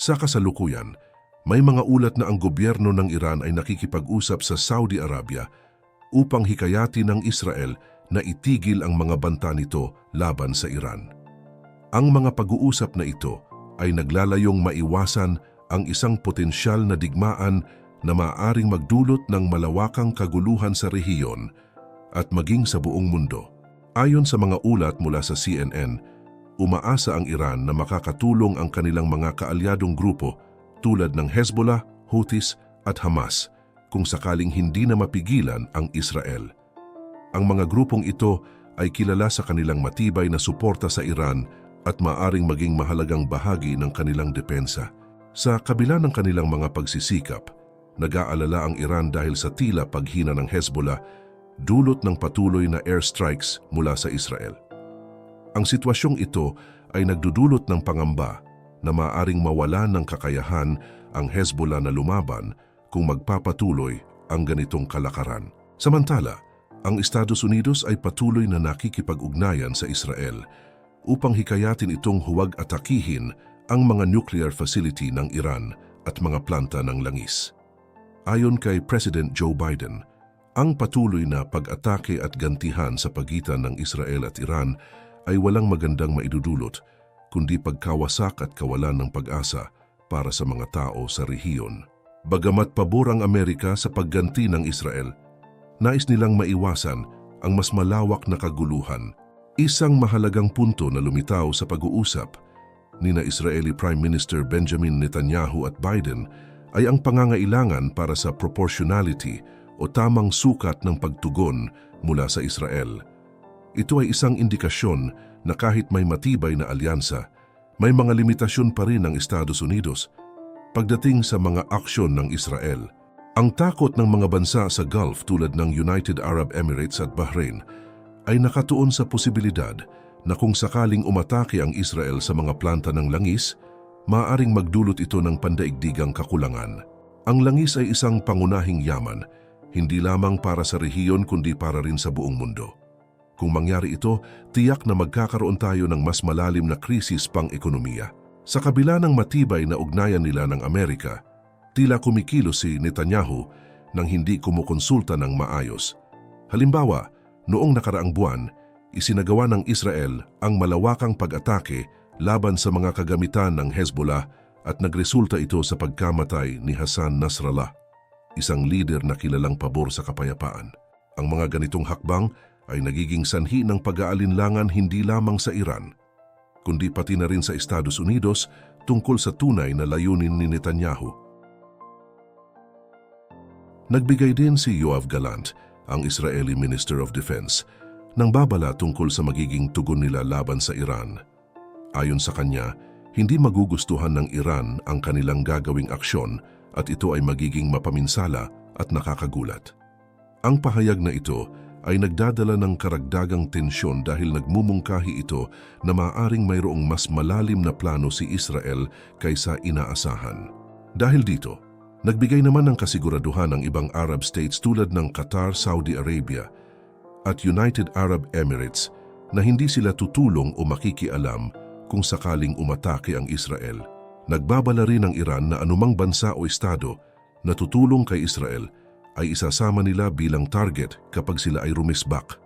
Sa kasalukuyan, may mga ulat na ang gobyerno ng Iran ay nakikipag-usap sa Saudi Arabia upang hikayatin ng Israel na itigil ang mga banta nito laban sa Iran. Ang mga pag-uusap na ito ay naglalayong maiwasan ang isang potensyal na digmaan na maaaring magdulot ng malawakang kaguluhan sa rehiyon at maging sa buong mundo. Ayon sa mga ulat mula sa CNN, umaasa ang Iran na makakatulong ang kanilang mga kaalyadong grupo tulad ng Hezbollah, Houthis at Hamas kung sakaling hindi na mapigilan ang Israel. Ang mga grupong ito ay kilala sa kanilang matibay na suporta sa Iran at maaring maging mahalagang bahagi ng kanilang depensa. Sa kabila ng kanilang mga pagsisikap, nag-aalala ang Iran dahil sa tila paghina ng Hezbollah dulot ng patuloy na airstrikes mula sa Israel. Ang sitwasyong ito ay nagdudulot ng pangamba na maaring mawala ng kakayahan ang Hezbollah na lumaban kung magpapatuloy ang ganitong kalakaran. Samantala, ang Estados Unidos ay patuloy na nakikipag-ugnayan sa Israel upang hikayatin itong huwag atakihin ang mga nuclear facility ng Iran at mga planta ng langis. Ayon kay President Joe Biden, ang patuloy na pag-atake at gantihan sa pagitan ng Israel at Iran ay walang magandang maidudulot kundi pagkawasak at kawalan ng pag-asa para sa mga tao sa rehiyon. Bagamat pabor ang Amerika sa pagganti ng Israel, nais nilang maiwasan ang mas malawak na kaguluhan. Isang mahalagang punto na lumitaw sa pag-uusap ni na Israeli Prime Minister Benjamin Netanyahu at Biden ay ang pangangailangan para sa proportionality o tamang sukat ng pagtugon mula sa Israel. Ito ay isang indikasyon na kahit may matibay na alyansa, may mga limitasyon pa rin ng Estados Unidos pagdating sa mga aksyon ng Israel. Ang takot ng mga bansa sa Gulf tulad ng United Arab Emirates at Bahrain ay nakatuon sa posibilidad na kung sakaling umatake ang Israel sa mga planta ng langis, maaring magdulot ito ng pandaigdigang kakulangan. Ang langis ay isang pangunahing yaman hindi lamang para sa rehiyon kundi para rin sa buong mundo. Kung mangyari ito, tiyak na magkakaroon tayo ng mas malalim na krisis pang ekonomiya. Sa kabila ng matibay na ugnayan nila ng Amerika, tila kumikilo si Netanyahu nang hindi kumukonsulta ng maayos. Halimbawa, noong nakaraang buwan, isinagawa ng Israel ang malawakang pag-atake laban sa mga kagamitan ng Hezbollah at nagresulta ito sa pagkamatay ni Hassan Nasrallah isang lider na kilalang pabor sa kapayapaan. Ang mga ganitong hakbang ay nagiging sanhi ng pag-aalinlangan hindi lamang sa Iran, kundi pati na rin sa Estados Unidos tungkol sa tunay na layunin ni Netanyahu. Nagbigay din si Yoav Galant, ang Israeli Minister of Defense, ng babala tungkol sa magiging tugon nila laban sa Iran. Ayon sa kanya, hindi magugustuhan ng Iran ang kanilang gagawing aksyon at ito ay magiging mapaminsala at nakakagulat. Ang pahayag na ito ay nagdadala ng karagdagang tensyon dahil nagmumungkahi ito na maaring mayroong mas malalim na plano si Israel kaysa inaasahan. Dahil dito, nagbigay naman ng kasiguraduhan ang ibang Arab states tulad ng Qatar, Saudi Arabia at United Arab Emirates na hindi sila tutulong o makikialam kung sakaling umatake ang Israel. Nagbabala rin ang Iran na anumang bansa o estado na tutulong kay Israel ay isasama nila bilang target kapag sila ay rumisbak.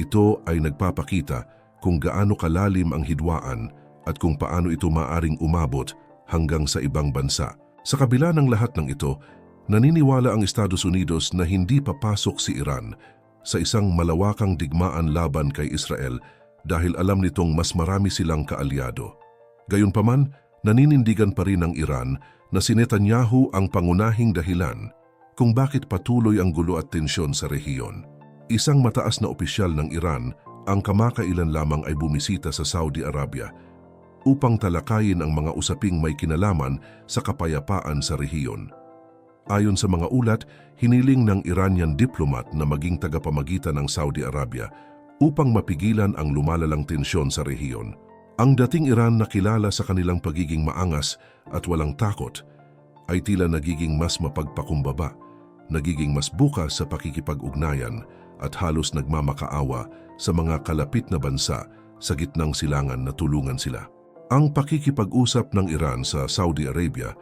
Ito ay nagpapakita kung gaano kalalim ang hidwaan at kung paano ito maaring umabot hanggang sa ibang bansa. Sa kabila ng lahat ng ito, naniniwala ang Estados Unidos na hindi papasok si Iran sa isang malawakang digmaan laban kay Israel dahil alam nitong mas marami silang kaalyado. Gayunpaman, naninindigan pa rin ng Iran na si Netanyahu ang pangunahing dahilan kung bakit patuloy ang gulo at tensyon sa rehiyon. Isang mataas na opisyal ng Iran ang kamakailan lamang ay bumisita sa Saudi Arabia upang talakayin ang mga usaping may kinalaman sa kapayapaan sa rehiyon. Ayon sa mga ulat, hiniling ng Iranian diplomat na maging tagapamagitan ng Saudi Arabia upang mapigilan ang lumalalang tensyon sa rehiyon. Ang dating Iran na kilala sa kanilang pagiging maangas at walang takot ay tila nagiging mas mapagpakumbaba, nagiging mas bukas sa pakikipag-ugnayan at halos nagmamakaawa sa mga kalapit na bansa sa gitnang silangan na tulungan sila. Ang pakikipag-usap ng Iran sa Saudi Arabia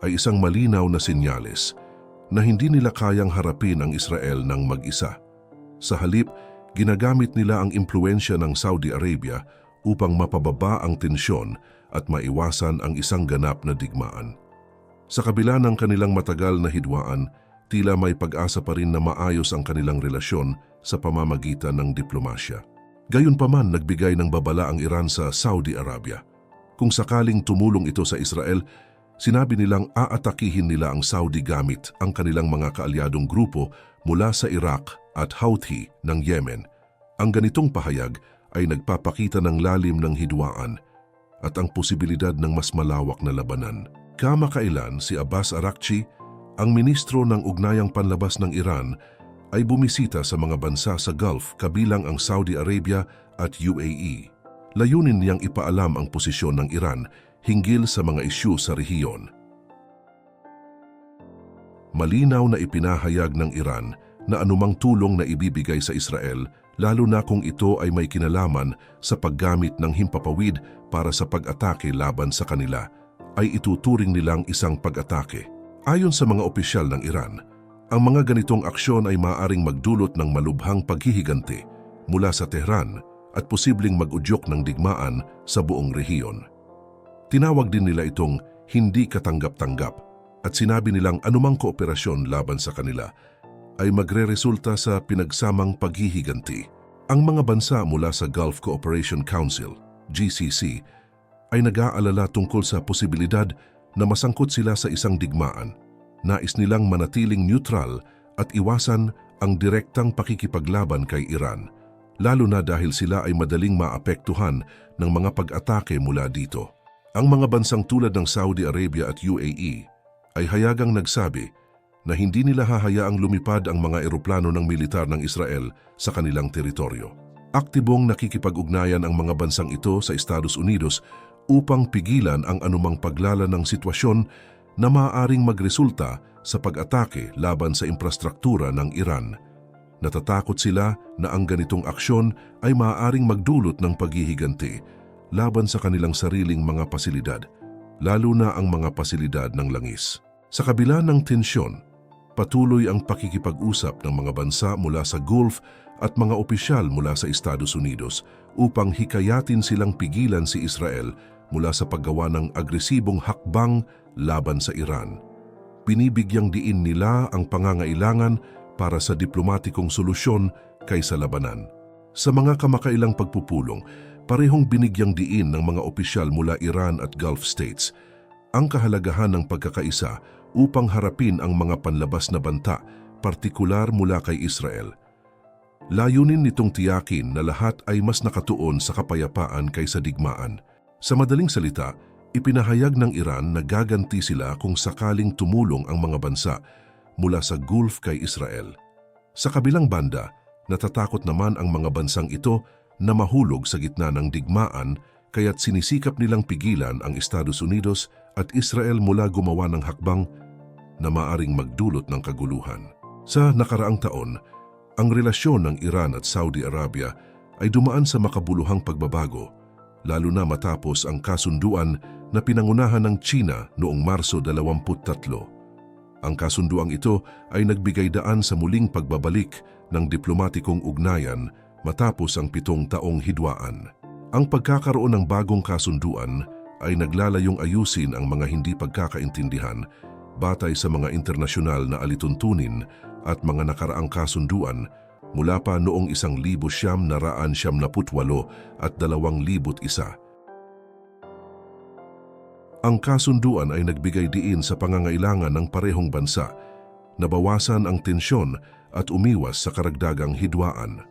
ay isang malinaw na sinyales na hindi nila kayang harapin ang Israel ng mag-isa. Sa halip, ginagamit nila ang impluensya ng Saudi Arabia upang mapababa ang tensyon at maiwasan ang isang ganap na digmaan. Sa kabila ng kanilang matagal na hidwaan, tila may pag-asa pa rin na maayos ang kanilang relasyon sa pamamagitan ng diplomasya. Gayunpaman, nagbigay ng babala ang Iran sa Saudi Arabia. Kung sakaling tumulong ito sa Israel, sinabi nilang aatakihin nila ang Saudi gamit ang kanilang mga kaalyadong grupo mula sa Iraq at Houthi ng Yemen. Ang ganitong pahayag ay nagpapakita ng lalim ng hidwaan at ang posibilidad ng mas malawak na labanan. Kamakailan si Abbas Arakchi, ang ministro ng ugnayang panlabas ng Iran, ay bumisita sa mga bansa sa Gulf kabilang ang Saudi Arabia at UAE. Layunin niyang ipaalam ang posisyon ng Iran hinggil sa mga isyu sa rehiyon. Malinaw na ipinahayag ng Iran na anumang tulong na ibibigay sa Israel, lalo na kung ito ay may kinalaman sa paggamit ng himpapawid para sa pag-atake laban sa kanila, ay ituturing nilang isang pag-atake. Ayon sa mga opisyal ng Iran, ang mga ganitong aksyon ay maaaring magdulot ng malubhang paghihiganti mula sa Tehran at posibleng mag-udyok ng digmaan sa buong rehiyon. Tinawag din nila itong hindi katanggap-tanggap at sinabi nilang anumang kooperasyon laban sa kanila ay magre-resulta sa pinagsamang paghihiganti. Ang mga bansa mula sa Gulf Cooperation Council, GCC, ay nag-aalala tungkol sa posibilidad na masangkot sila sa isang digmaan nais nilang manatiling neutral at iwasan ang direktang pakikipaglaban kay Iran, lalo na dahil sila ay madaling maapektuhan ng mga pag-atake mula dito. Ang mga bansang tulad ng Saudi Arabia at UAE ay hayagang nagsabi na hindi nila hahayaang lumipad ang mga eroplano ng militar ng Israel sa kanilang teritoryo. Aktibong nakikipag-ugnayan ang mga bansang ito sa Estados Unidos upang pigilan ang anumang paglala ng sitwasyon na maaaring magresulta sa pag-atake laban sa infrastruktura ng Iran. Natatakot sila na ang ganitong aksyon ay maaaring magdulot ng paghihiganti laban sa kanilang sariling mga pasilidad, lalo na ang mga pasilidad ng langis. Sa kabila ng tensyon, patuloy ang pakikipag-usap ng mga bansa mula sa Gulf at mga opisyal mula sa Estados Unidos upang hikayatin silang pigilan si Israel mula sa paggawa ng agresibong hakbang laban sa Iran. Binibigyang diin nila ang pangangailangan para sa diplomatikong solusyon kaysa labanan. Sa mga kamakailang pagpupulong, parehong binigyang diin ng mga opisyal mula Iran at Gulf States ang kahalagahan ng pagkakaisa upang harapin ang mga panlabas na banta, partikular mula kay Israel. Layunin nitong tiyakin na lahat ay mas nakatuon sa kapayapaan kaysa digmaan. Sa madaling salita, Ipinahayag ng Iran na gaganti sila kung sakaling tumulong ang mga bansa mula sa Gulf kay Israel. Sa kabilang banda, natatakot naman ang mga bansang ito na mahulog sa gitna ng digmaan kaya't sinisikap nilang pigilan ang Estados Unidos at Israel mula gumawa ng hakbang na maaring magdulot ng kaguluhan. Sa nakaraang taon, ang relasyon ng Iran at Saudi Arabia ay dumaan sa makabuluhang pagbabago, lalo na matapos ang kasunduan na pinangunahan ng China noong Marso 23. Ang kasunduang ito ay nagbigay daan sa muling pagbabalik ng diplomatikong ugnayan matapos ang pitong taong hidwaan. Ang pagkakaroon ng bagong kasunduan ay naglalayong ayusin ang mga hindi pagkakaintindihan batay sa mga internasyonal na alituntunin at mga nakaraang kasunduan mula pa noong isang libo siyam na raan siyam na putwalo at dalawang libot isa ang kasunduan ay nagbigay diin sa pangangailangan ng parehong bansa na bawasan ang tensyon at umiwas sa karagdagang hidwaan.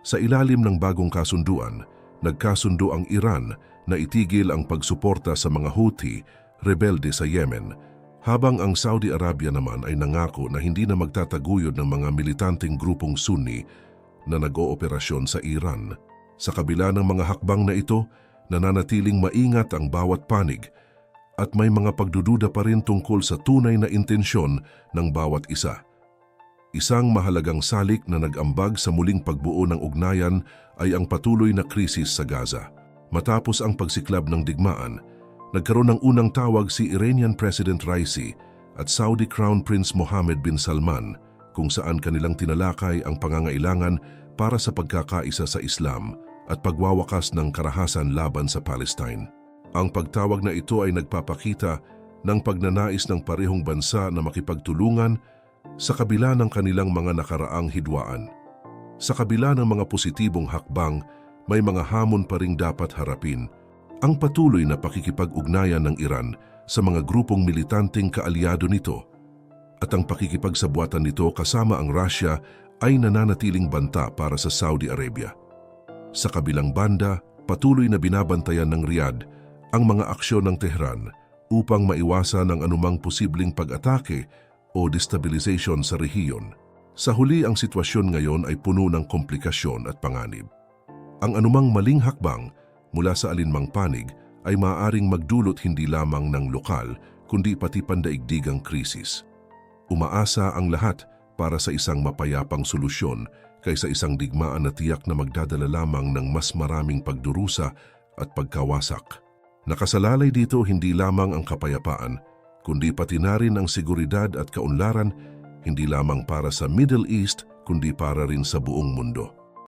Sa ilalim ng bagong kasunduan, nagkasundo ang Iran na itigil ang pagsuporta sa mga Houthi, rebelde sa Yemen, habang ang Saudi Arabia naman ay nangako na hindi na magtataguyod ng mga militanteng grupong Sunni na nag-ooperasyon sa Iran. Sa kabila ng mga hakbang na ito, nananatiling maingat ang bawat panig at may mga pagdududa pa rin tungkol sa tunay na intensyon ng bawat isa. Isang mahalagang salik na nag-ambag sa muling pagbuo ng ugnayan ay ang patuloy na krisis sa Gaza. Matapos ang pagsiklab ng digmaan, nagkaroon ng unang tawag si Iranian President Raisi at Saudi Crown Prince Mohammed bin Salman kung saan kanilang tinalakay ang pangangailangan para sa pagkakaisa sa Islam at pagwawakas ng karahasan laban sa Palestine. Ang pagtawag na ito ay nagpapakita ng pagnanais ng parehong bansa na makipagtulungan sa kabila ng kanilang mga nakaraang hidwaan. Sa kabila ng mga positibong hakbang, may mga hamon pa ring dapat harapin. Ang patuloy na pakikipag-ugnayan ng Iran sa mga grupong militanteng kaalyado nito at ang pakikipagsabuatan nito kasama ang Russia ay nananatiling banta para sa Saudi Arabia. Sa kabilang banda, patuloy na binabantayan ng Riyadh ang mga aksyon ng Tehran upang maiwasan ang anumang posibleng pag-atake o destabilization sa rehiyon. Sa huli ang sitwasyon ngayon ay puno ng komplikasyon at panganib. Ang anumang maling hakbang mula sa alinmang panig ay maaaring magdulot hindi lamang ng lokal kundi pati pandaigdigang krisis. Umaasa ang lahat para sa isang mapayapang solusyon kaysa isang digmaan na tiyak na magdadala lamang ng mas maraming pagdurusa at pagkawasak. Nakasalalay dito hindi lamang ang kapayapaan, kundi pati na rin ang seguridad at kaunlaran hindi lamang para sa Middle East kundi para rin sa buong mundo.